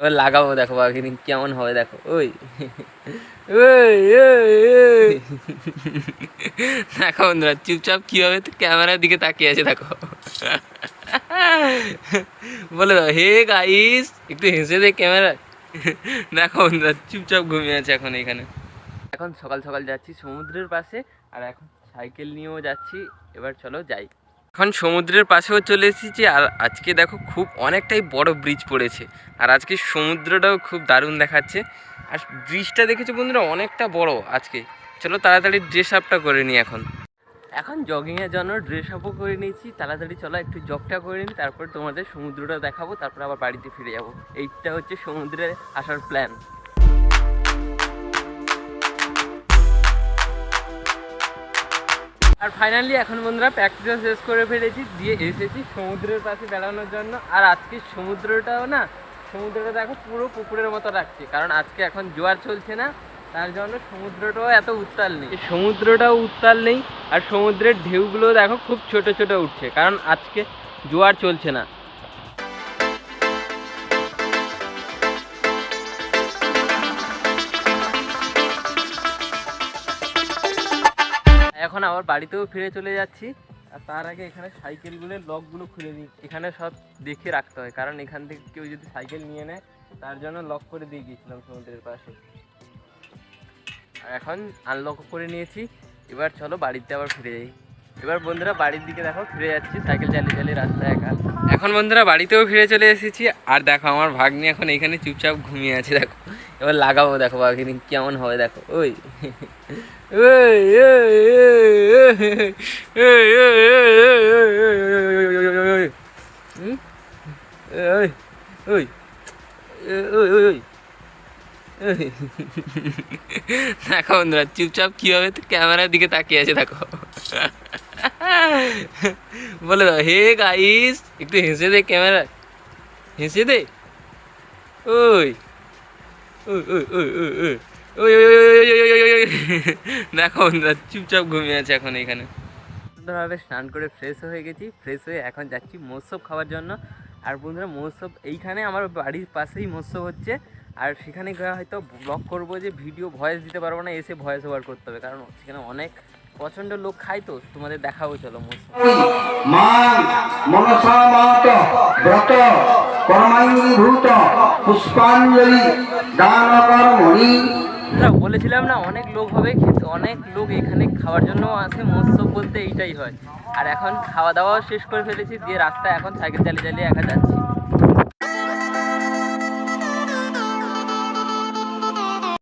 এবার লাগাবো, দেখো বাঘিনী কেমন হবে, দেখো, ওই। দেখো বন্ধুরা, চুপচাপ কি হবে তো ক্যামেরার দিকে তাকিয়ে আছে, দেখো। বলে দাও, হে গাইস একটু হেসে দে ক্যামেরা দেখো বন্ধুরা, চুপচাপ ঘুমিয়ে আছে এখন এখানে। এখন সকাল সকাল যাচ্ছি সমুদ্রের পাশে, আর এখন সাইকেল নিয়েও যাচ্ছি। এবার চলো যাই। এখন সমুদ্রের পাশেও চলে এসেছি আর আজকে দেখো খুব অনেকটাই বড় ব্রিজ পড়েছে। আর আজকে সমুদ্রটাও খুব দারুণ দেখাচ্ছে। আর ব্রিজটা দেখেছ বন্ধুরা? অনেকটা বড় আজকে। চলো তাড়াতাড়ি ড্রেস আপটা করে নিই এখন। এখন জগিংয়ের জন্য ড্রেস আপও করে নিয়েছি। তাড়াতাড়ি চলো একটু জগটা করে নিই। তারপর তোমাদের সমুদ্রটা দেখাবো। তারপর আবার বাড়িতে ফিরে যাব। এইটা হচ্ছে সমুদ্রে আসার প্ল্যান আর ফাইনালি এখন বন্ধুরা প্র্যাকটিস শেষ করে ফেলেছি, দিয়ে এসেছি সমুদ্রের পাশে বেড়ানোর জন্য। আর আজকে সমুদ্রটাও না, সমুদ্রটা দেখো পুরো পুকুরের মতো রাখছে কারণ আজকে এখন জোয়ার চলছে না, তার জন্য সমুদ্রটাও এত উত্তাল নেই। সমুদ্রটাও উত্তাল নেই, আর সমুদ্রের ঢেউগুলো দেখো খুব ছোট ছোট উঠছে, কারণ আজকে জোয়ার চলছে না। এখন আবার বাড়িতেও ফিরে চলে যাচ্ছি। আর তার আগে এখানে সাইকেলগুলোর লকগুলো খুলে দিই। এখানে সব দেখে রাখতে হয়। কারণ এখান থেকে কেউ যদি সাইকেল নিয়ে নেয়, তার জন্য লক করে দিয়ে গিয়েছিলাম সমুদ্রের পাশে। আর এখন আনলক করে নিয়েছি। এবার চলো বাড়িতে আবার ফিরে যাই। এবার বন্ধুরা বাড়ির দিকে দেখো ফিরে যাচ্ছি সাইকেল চালিয়ে চালিয়ে রাস্তায় একা এখন বন্ধুরা বাড়িতেও ফিরে চলে এসেছি আর দেখো আমার ভাগ্নি এখন এখানে চুপচাপ ঘুমিয়ে আছে দেখো এবার লাগাবো দেখো ভাগ্নি কেমন হবে দেখো? ওই ওই ওই ওই ওই দেখো বন্ধুরা চুপচাপ কি হবে তো ক্যামেরার দিকে তাকিয়ে আছে দেখো বলে দাও হে গাইস একটু হেসে দে ক্যামেরা হেসে দে ওই ওই ওই ওই ওই ওই ওই ওই। দেখো চুপচাপ ঘুমিয়ে আছে এখন এখানে সুন্দরভাবে স্নান করে ফ্রেশ হয়ে গেছি ফ্রেশ হয়ে এখন যাচ্ছি মহোৎসব খাওয়ার জন্য আর বন্ধুরা মহোৎসব এইখানে আমার বাড়ির পাশেই মহোৎসব হচ্ছে আর সেখানে হয়তো ব্লগ করব যে ভিডিও ভয়েস দিতে পারব না এসে ভয়েস ওভার করতে হবে কারণ সেখানে অনেক প্রচণ্ড লোক খায় তো তোমাদের দেখাবো চলো মহোৎসব মনসা মাত ব্রত কর্মাঙ্গীভূত পুষ্পাঞ্জলি দান কর্মণি। বলেছিলাম না অনেক লোক হবে খেতে অনেক লোক এখানে খাওয়ার জন্য আসে মহোৎসব বলতে এইটাই হয়। আর এখন খাওয়া দাওয়াও শেষ করে ফেলেছি দিয়ে রাস্তায় এখন সাইকেল চালিয়ে চালিয়ে একা যাচ্ছি।